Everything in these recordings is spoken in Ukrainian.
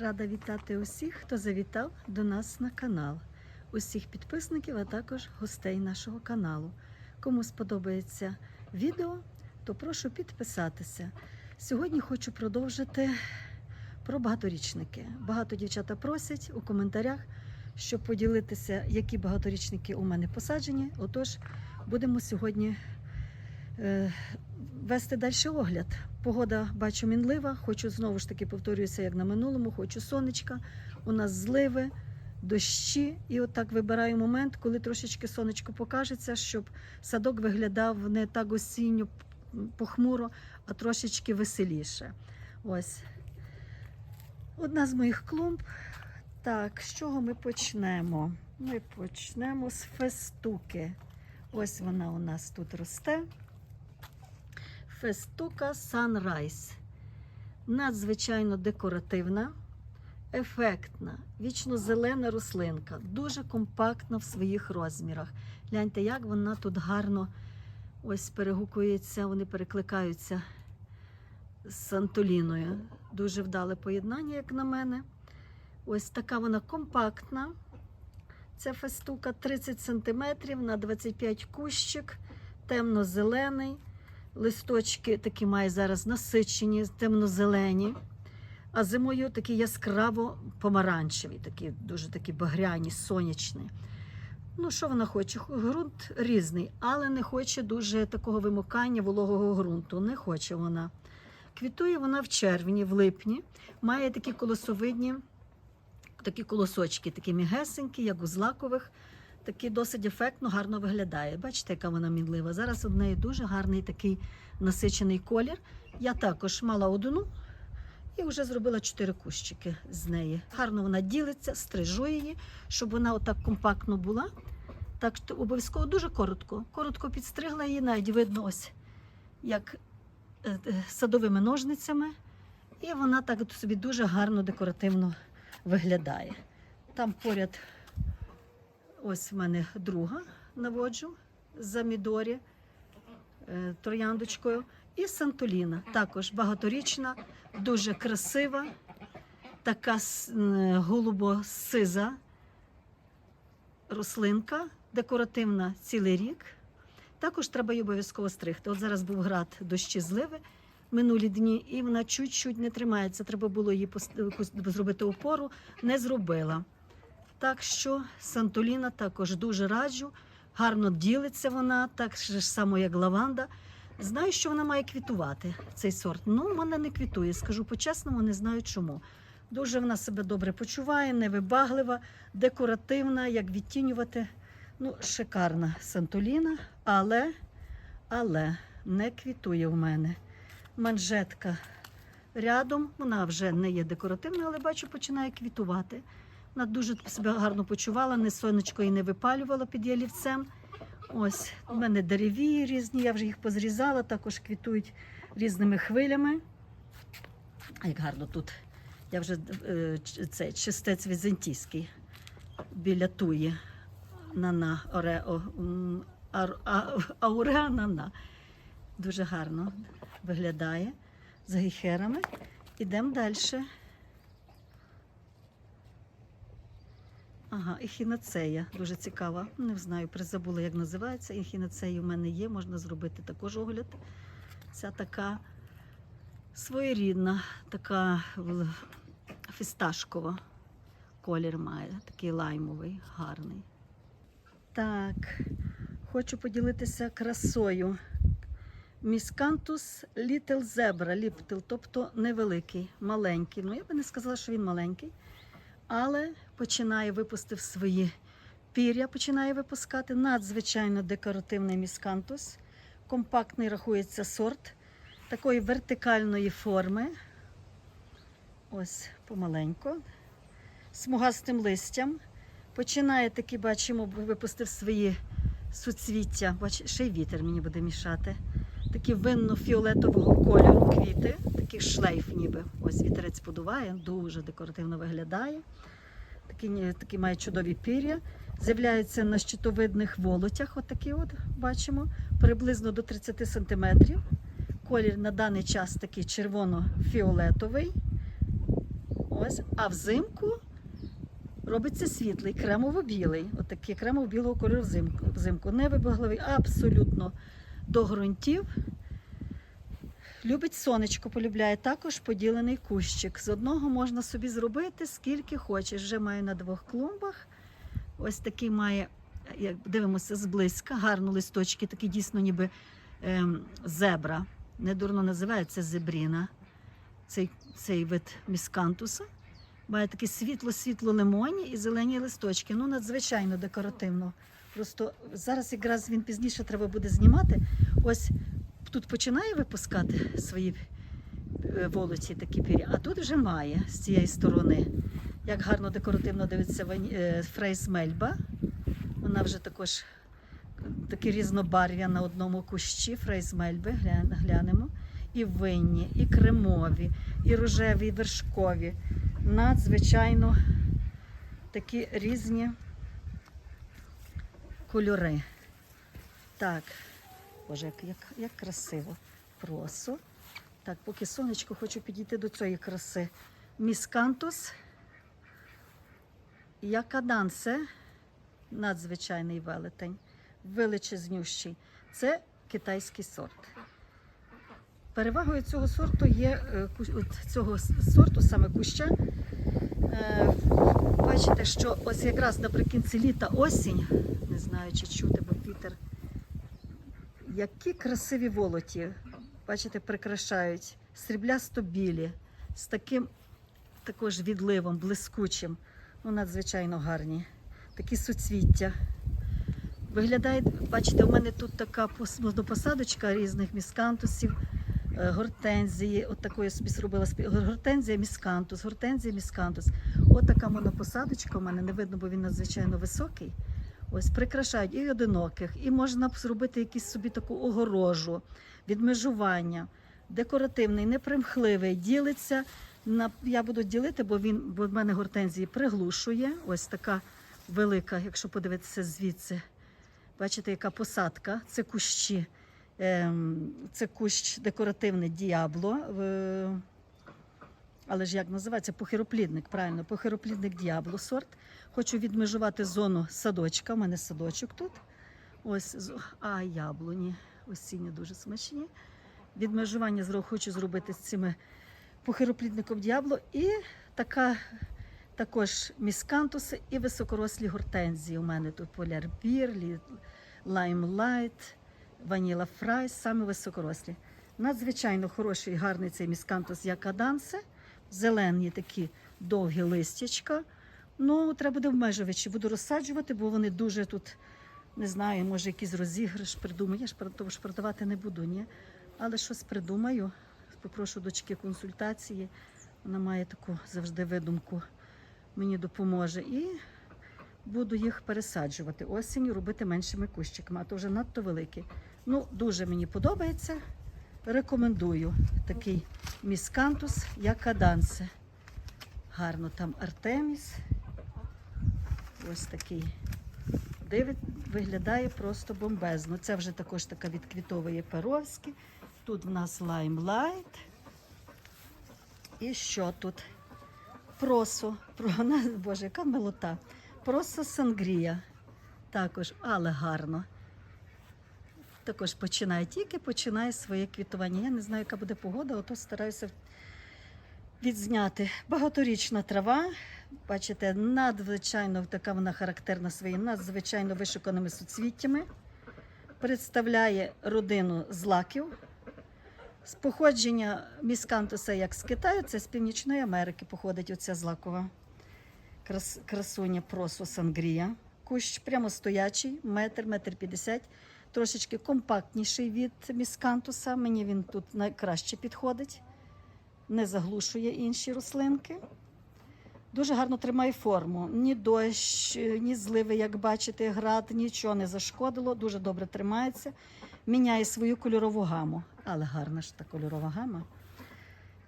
Рада вітати усіх, хто завітав до нас на канал, усіх підписників, а також гостей нашого каналу. Кому сподобається відео, то прошу підписатися. Сьогодні хочу продовжити про багаторічники. Багато дівчата просять у коментарях, щоб поділитися, які багаторічники у мене посаджені. Отож, будемо сьогодні е, вести далі огляд. Погода бачу мінлива. Хочу знову ж таки повторююся, як на минулому. Хочу сонечка. У нас зливи, дощі. І отак вибираю момент, коли трошечки сонечко покажеться, щоб садок виглядав не так осінньо похмуро, а трошечки веселіше. Ось одна з моїх клумб. Так, з чого ми почнемо? Ми почнемо з фестуки. Ось вона у нас тут росте. Фестука Sunrise. Надзвичайно декоративна, ефектна, вічно-зелена рослинка, дуже компактна в своїх розмірах. Гляньте, як вона тут гарно ось перегукується, вони перекликаються з Сантоліною. Дуже вдале поєднання, як на мене. Ось така вона компактна. Ця фестука 30 см на 25 кущик, темно-зелений. Листочки такі має зараз насичені, темно-зелені. А зимою такі яскраво помаранчеві, такі дуже такі багряні, сонячні. Ну, що вона хоче? Грунт різний, але не хоче дуже такого вимокання вологого ґрунту. Не хоче вона. Квітує вона в червні, в липні, має такі колосовидні, такі колосочки, такі мігесенькі, як у злакових. Такий досить ефектно, гарно виглядає. Бачите, яка вона мінлива. Зараз у неї дуже гарний такий насичений колір. Я також мала одну і вже зробила чотири кущики з неї. Гарно вона ділиться, стрижу її, щоб вона отак компактно була. Так обов'язково дуже коротко. Коротко підстригла її, навіть видно ось як е, е, садовими ножницями. І вона так собі дуже гарно декоративно виглядає. Там поряд ось в мене друга наводжу за Мідорі е, трояндочкою. І Сантоліна, також багаторічна, дуже красива, така голубо-сиза рослинка, декоративна цілий рік. Також треба її обов'язково стригти. От зараз був град дощі зливи минулі дні, і вона чуть-чуть не тримається. Треба було її зробити опору, не зробила. Так що Сантоліна також дуже раджу. Гарно ділиться вона, так же само, як лаванда. Знаю, що вона має квітувати, цей сорт. Ну, вона не квітує, скажу по-чесному, не знаю чому. Дуже вона себе добре почуває, невибаглива, декоративна, як відтінювати. Ну, шикарна Сантоліна, але, але не квітує в мене. Манжетка рядом, вона вже не є декоративна, але бачу, починає квітувати. Вона дуже себе гарно почувала, не сонечко і не випалювала під ялівцем. Ось у мене дереві різні, я вже їх позрізала, також квітують різними хвилями. А Як гарно тут. Я вже е, ч- це чистець візантійський біля туї. Нана Орео Ауреа Нана. Дуже гарно виглядає з гейхерами. Ідемо далі. Ага, ехінацея, дуже цікава. Не знаю, призабула, як називається. Ехінацея в мене є, можна зробити також огляд. Ця така своєрідна, така фісташкова колір має, такий лаймовий, гарний. Так, хочу поділитися красою. Міскантус Little Zebra, ліптил, тобто невеликий, маленький. Ну, я би не сказала, що він маленький але починає випустив свої пір'я, починає випускати. Надзвичайно декоративний міскантус. Компактний рахується сорт такої вертикальної форми. Ось помаленько. Смугастим листям. Починає таки, бачимо, випустив свої суцвіття. Бач, ще й вітер мені буде мішати. Такі винно-фіолетового кольору квіти, такий шлейф ніби. Ось вітерець подуває, дуже декоративно виглядає. Такі, такі має чудові пір'я. З'являються на щитовидних волотях, от такі от бачимо, приблизно до 30 см. Колір на даний час такий червоно-фіолетовий. Ось, а взимку робиться світлий, кремово-білий. Отакий кремово-білого кольору взимку. взимку. Невибагливий, абсолютно до ґрунтів. Любить сонечко, полюбляє також поділений кущик. З одного можна собі зробити скільки хочеш. Вже маю на двох клумбах. Ось такий має, як дивимося зблизька, гарно листочки, такі дійсно ніби ем, зебра. Недурно називається зебріна. Цей, цей вид міскантуса. Має такі світло-світло лимонні і зелені листочки. Ну, надзвичайно декоративно. Просто зараз якраз він пізніше треба буде знімати. Ось тут починає випускати свої е, волоці такі пірі, а тут вже має з цієї сторони. Як гарно декоративно дивиться е, фрейс мельба. Вона вже також такі різнобарв'я на одному кущі фрейс мельби. Глянемо. І винні, і кремові, і рожеві, і вершкові. Надзвичайно такі різні кольори. Так, боже, як, як, красиво. Просо. Так, поки сонечко, хочу підійти до цієї краси. Міскантус. Якадансе. Надзвичайний велетень. Величезнющий. Це китайський сорт. Перевагою цього сорту є е, цього сорту, саме куща. Е, Бачите, що ось якраз наприкінці літа осінь, не знаю, чи чути, бо вітер. Які красиві волоті, бачите, прикрашають сріблясто білі, з таким також відливом, блискучим. Ну, надзвичайно гарні. Такі суцвіття. Виглядає, бачите, у мене тут така пос- монопосадочка різних міскантусів, гортензії. От такої собі зробила гортензія міскантус, гортензія міскантус. От така монопосадочка у мене не видно, бо він надзвичайно високий. Ось прикрашають і одиноких, і можна зробити якусь собі таку огорожу, відмежування, декоративний, непримхливий, ділиться. На, я буду ділити, бо він бо в мене гортензії приглушує. Ось така велика, якщо подивитися звідси. Бачите, яка посадка? Це кущі. Ем, це кущ декоративний діабло. Але ж як називається? Похироплідник, правильно, похироплідник діабло сорт. Хочу відмежувати зону садочка. У мене садочок тут. Ось, а яблуні осінні дуже смачні. Відмежування хочу зробити з цими похироплідником діабло. І така також міскантуси і високорослі гортензії. У мене тут полярбір, лаймлайт, ваніла фрай, саме високорослі. Надзвичайно хороший, гарний цей міскантус якадансе. Зелені такі довгі листячка. Ну, треба буде обмежувачі. Буду розсаджувати, бо вони дуже тут, не знаю, може якийсь розіграш придумаю. Я ж того ж продавати не буду, ні. Але щось придумаю. Попрошу дочки консультації. Вона має таку завжди видумку. Мені допоможе. І буду їх пересаджувати осінню, робити меншими кущиками, а то вже надто великі. Ну, дуже мені подобається. Рекомендую такий міскантус якадансе. Гарно там Артеміс. Ось такий. Дивить, виглядає просто бомбезно. Це вже також така від квітової перовські. Тут в нас лаймлайт. І що тут? Просо. Про, Боже, яка милота. Просо сангрія. Також, але гарно. Також починає, тільки починає своє квітування. Я не знаю, яка буде погода, ото стараюся відзняти. Багаторічна трава. Бачите, надзвичайно така вона характерна своїм надзвичайно вишуканими суцвіттями. Представляє родину злаків. З походження міскантуса, як з Китаю, це з Північної Америки походить оця злакова крас, красуня просо сангрія. Кущ прямо стоячий, метр, метр п'ятдесят. Трошечки компактніший від міскантуса. Мені він тут найкраще підходить, не заглушує інші рослинки. Дуже гарно тримає форму. Ні дощ, ні зливи, як бачите, град, нічого не зашкодило. Дуже добре тримається. Міняє свою кольорову гаму. Але гарна ж та кольорова гама.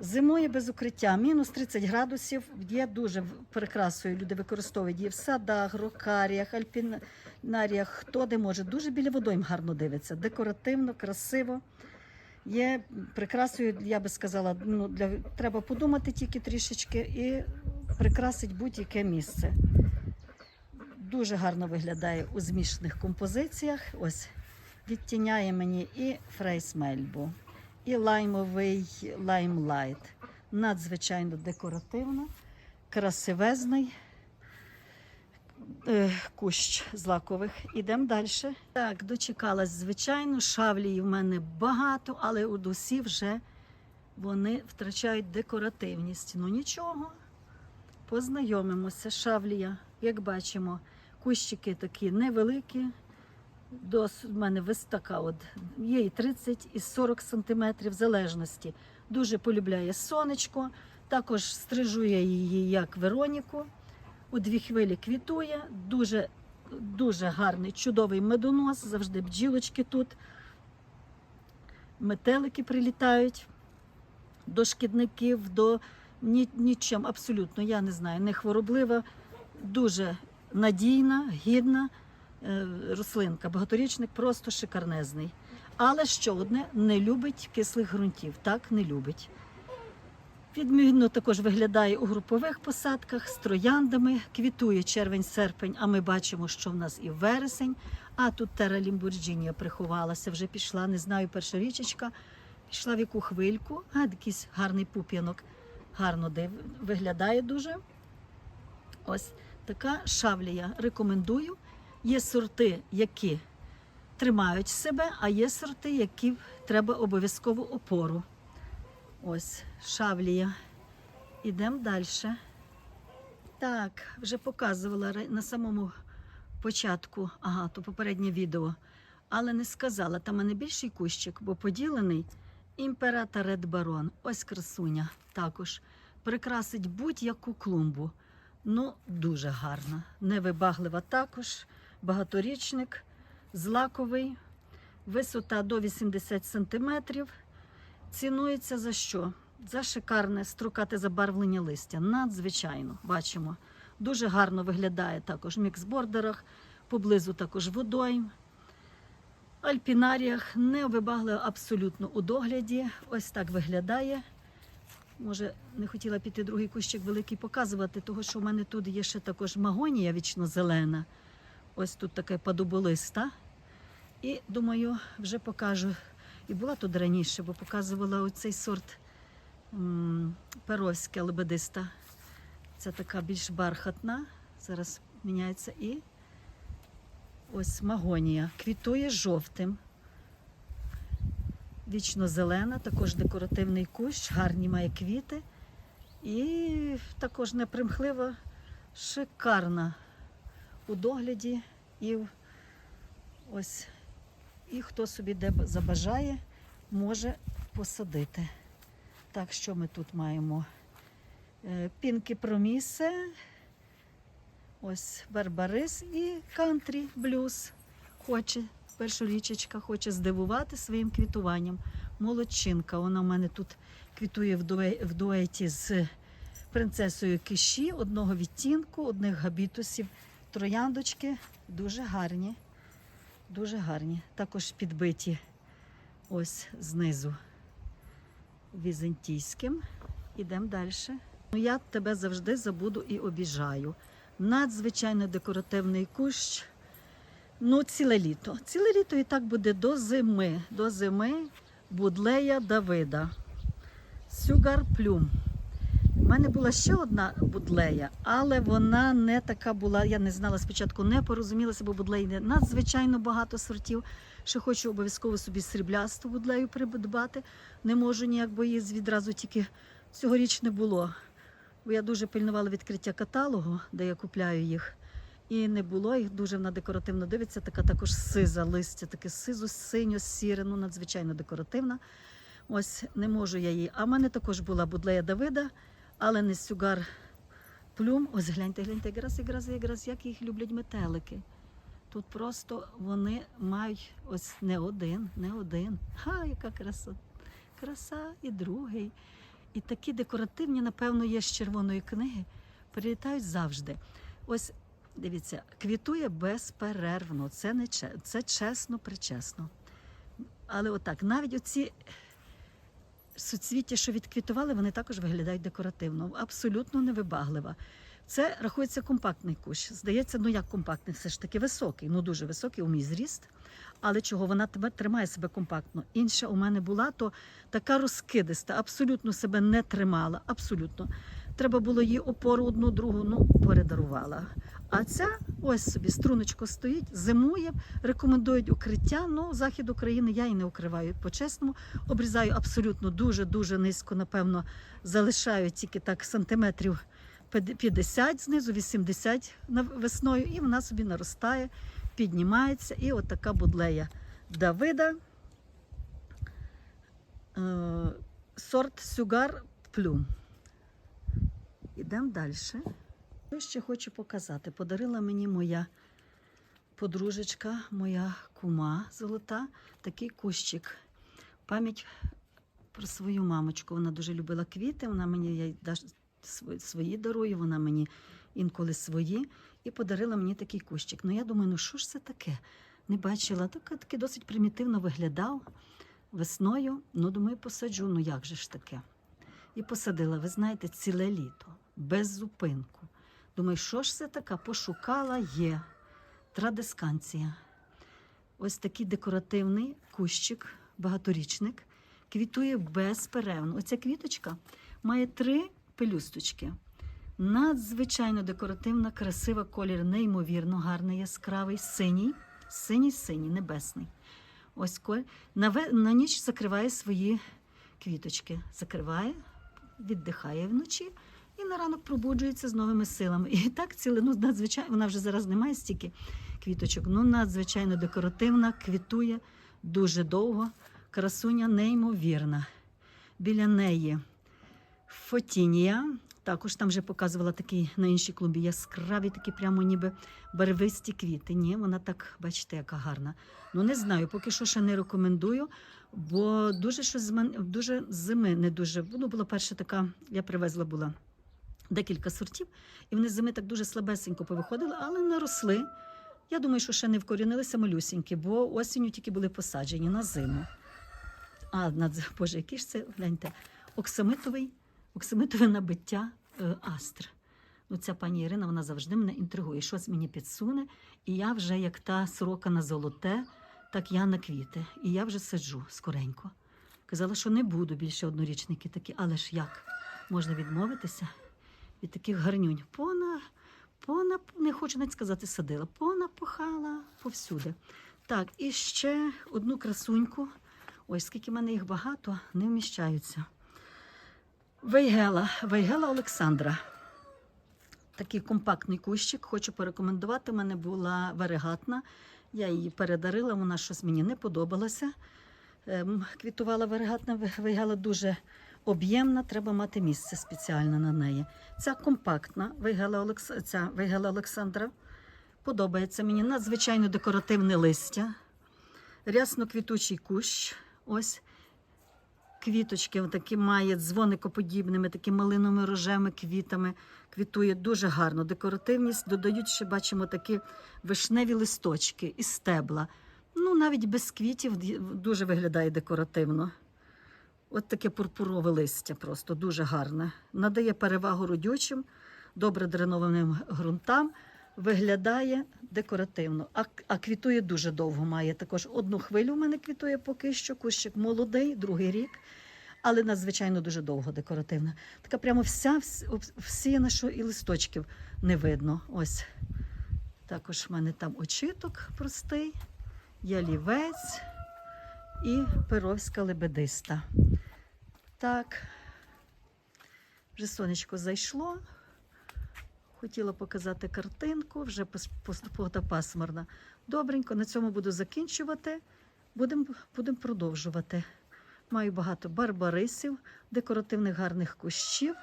Зимує без укриття, мінус 30 градусів. Є дуже прекрасною. Люди використовують її в садах, рокаріях, альпінаріях, хто де може. Дуже біля водойм гарно дивиться. Декоративно, красиво. Є прикрасою, я би сказала, ну, для, треба подумати тільки трішечки і прикрасить будь-яке місце. Дуже гарно виглядає у змішаних композиціях. Ось відтіняє мені і фрейс мельбу, і лаймовий лаймлайт. Надзвичайно декоративно, красивезний кущ злакових. Ідемо далі. Так, дочекалась, звичайно, шавлії в мене багато, але у досі вже вони втрачають декоративність. Ну нічого, познайомимося. Шавлія, як бачимо, кущики такі невеликі. До в мене вис така от є і 30, і 40 сантиметрів залежності. Дуже полюбляє сонечко. Також стрижу я її як Вероніку. У дві хвилі квітує. Дуже, дуже гарний, чудовий медонос. Завжди бджілочки тут. Метелики прилітають до шкідників, до ні, нічим абсолютно, я не знаю, не хвороблива, дуже надійна, гідна е, рослинка. Багаторічник просто шикарнезний. Але що одне не любить кислих ґрунтів. Так, не любить. Відмінно також виглядає у групових посадках з трояндами, квітує червень-серпень, а ми бачимо, що в нас і вересень. А тут Тера Лімбурджінія приховалася, вже пішла, не знаю, перша річечка, пішла в яку хвильку, а якийсь гарний пуп'янок. Гарно див... виглядає дуже. Ось така шавлія. Рекомендую. Є сорти, які тримають себе, а є сорти, які треба обов'язково опору. Ось шавлія. Ідемо далі. Так, вже показувала на самому початку, ага, то попереднє відео, але не сказала, там мене більший кущик, бо поділений імператор Ред Барон. Ось красуня також. Прикрасить будь-яку клумбу. Ну, дуже гарна. Невибаглива також. Багаторічник, злаковий, висота до 80 сантиметрів. Цінується за що? За шикарне строкате забарвлення листя. Надзвичайно бачимо. Дуже гарно виглядає також в міксбордерах, поблизу також водойм. Альпінаріях не вибагли абсолютно у догляді. Ось так виглядає. Може, не хотіла піти другий кущик великий показувати, тому що в мене тут є ще також магонія вічно-зелена. Ось тут така подоболиста. І думаю, вже покажу. І була тут раніше, бо показувала оцей сорт перовська лебедиста. Це така більш бархатна. Зараз міняється і ось магонія. Квітує жовтим. Вічно зелена, також декоративний кущ, гарні має квіти. І також непримхлива, шикарна у догляді. І ось і хто собі де забажає, може посадити. Так, що ми тут маємо? Е, Пінки промісе, ось барбарис і кантрі блюз. Хоче, першорічечка хоче здивувати своїм квітуванням. Молодчинка. Вона в мене тут квітує в дуеті з принцесою Киші, одного відтінку, одних габітусів. Трояндочки дуже гарні. Дуже гарні. Також підбиті ось знизу візантійським. Ідемо далі. Ну, я тебе завжди забуду і обіжаю. Надзвичайно декоративний кущ. Ну, ціле літо. Ціле літо і так буде до зими. До зими будлея Давида. Сюгар плюм. Мене була ще одна будлея, але вона не така була. Я не знала спочатку, не порозумілася, бо будлеї не надзвичайно багато сортів. Ще хочу обов'язково собі сріблясту будлею придбати. Не можу ніяк, бо її відразу тільки цьогоріч не було. Бо я дуже пильнувала відкриття каталогу, де я купляю їх. І не було їх дуже вона декоративно дивиться. Така також сиза листя, таке сизо, синьо, сіре, ну надзвичайно декоративна. Ось не можу я її. А в мене також була будлея Давида, але не сюгар плюм. Ось гляньте, гляньте, якраз, якраз, якраз, як їх люблять метелики. Тут просто вони мають ось не один, не один. Ха, яка краса. Краса і другий. І такі декоративні, напевно, є з червоної книги. Прилітають завжди. Ось дивіться, квітує безперервно. Це не це чесно, причесно. Але отак, навіть оці суцвіття, що відквітували, вони також виглядають декоративно, абсолютно невибаглива. Це рахується компактний кущ. Здається, ну як компактний, все ж таки високий, ну дуже високий у мій зріст. Але чого вона тебе тримає себе компактно. Інша у мене була, то така розкидиста, абсолютно себе не тримала. Абсолютно. Треба було їй опору одну другу, ну передарувала. А ця ось собі струночко стоїть, зимує, рекомендують укриття. Ну, захід України я і не укриваю по-чесному. Обрізаю абсолютно дуже-дуже низько, напевно, залишаю тільки так сантиметрів 50 знизу, 80 весною, і вона собі наростає, піднімається. І от така будлея Давида. Е, сорт Сюгар Плюм. Ідемо далі. Що ще хочу показати? Подарила мені моя подружечка, моя кума золота, такий кущик. Пам'ять про свою мамочку. Вона дуже любила квіти. Вона мені я свої дарує, вона мені інколи свої. І подарила мені такий кущик. Ну я думаю, ну що ж це таке? Не бачила. Так, таки досить примітивно виглядав весною. Ну, думаю, посаджу. Ну як же ж таке? І посадила, ви знаєте, ціле літо, без зупинку. Думаю, що ж це таке? Пошукала є. Традисканція. Ось такий декоративний кущик, багаторічник, квітує безперервно. Оця квіточка має три пелюсточки. Надзвичайно декоративна, красива колір, неймовірно гарний, яскравий, синій, синій, синій, небесний. Ось коль. На, ве- на ніч закриває свої квіточки. Закриває, віддихає вночі і на ранок пробуджується з новими силами. І так ціле, ну, надзвичайно, вона вже зараз не має стільки квіточок, ну надзвичайно декоративна, квітує дуже довго. Красуня неймовірна. Біля неї фотінія. Також там вже показувала такий на іншій клубі яскраві, такі прямо ніби барвисті квіти. Ні, вона так, бачите, яка гарна. Ну не знаю, поки що ще не рекомендую, бо дуже щось з мен- дуже зими не дуже. Ну, була перша така, я привезла була декілька сортів, і вони з зими так дуже слабесенько повиходили, але наросли. Я думаю, що ще не вкорінилися малюсінькі, бо осінню тільки були посаджені на зиму. А, над... Боже, який ж це, гляньте, оксамитовий, оксамитове набиття е, астр. Ну, ця пані Ірина, вона завжди мене інтригує. Щось мені підсуне, і я вже, як та сорока на золоте, так я на квіти. І я вже сиджу скоренько. Казала, що не буду більше однорічники такі, але ж як можна відмовитися від таких гарнюнь? Пона, пона, не хочу навіть сказати, садила, понапахала повсюди. Так, і ще одну красуньку. Ой, скільки в мене їх багато, не вміщаються. Вейгела, Вейгела Олександра. Такий компактний кущик. Хочу порекомендувати. У мене була варигатна. Я її передарила, вона щось мені не подобалася. Ем, Квітувала варигатна, вейгела дуже об'ємна, треба мати місце спеціальне на неї. Ця компактна вейгела, Олекс... ця вейгела Олександра. Подобається мені надзвичайно декоративне листя, рясно квітучий кущ. Ось квіточки такі має дзвоникоподібними, такими малиновими рожевими квітами. Квітує дуже гарно. Декоративність додають ще бачимо такі вишневі листочки і стебла. Ну, навіть без квітів дуже виглядає декоративно. От таке пурпурове листя, просто дуже гарне. Надає перевагу родючим, добре дренованим ґрунтам. Виглядає декоративно, а, а квітує дуже довго. Має також одну хвилю. У мене квітує поки що. Кущик молодий, другий рік, але надзвичайно дуже довго декоративна. Така прямо вся вс- всіяна, що і листочків не видно. Ось також в мене там очиток простий, ялівець і перовська лебедиста. Так, вже сонечко зайшло. Хотіла показати картинку, вже погода пасмурна. Добренько, на цьому буду закінчувати. Будемо будем продовжувати. Маю багато барбарисів, декоративних гарних кущів.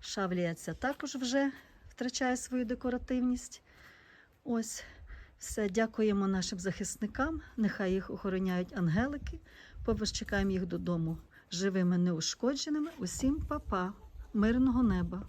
Шавлія ця також вже втрачає свою декоративність. Ось все. Дякуємо нашим захисникам. Нехай їх охороняють ангелики. Чекаємо їх додому живими, неушкодженими. Усім па-па, мирного неба.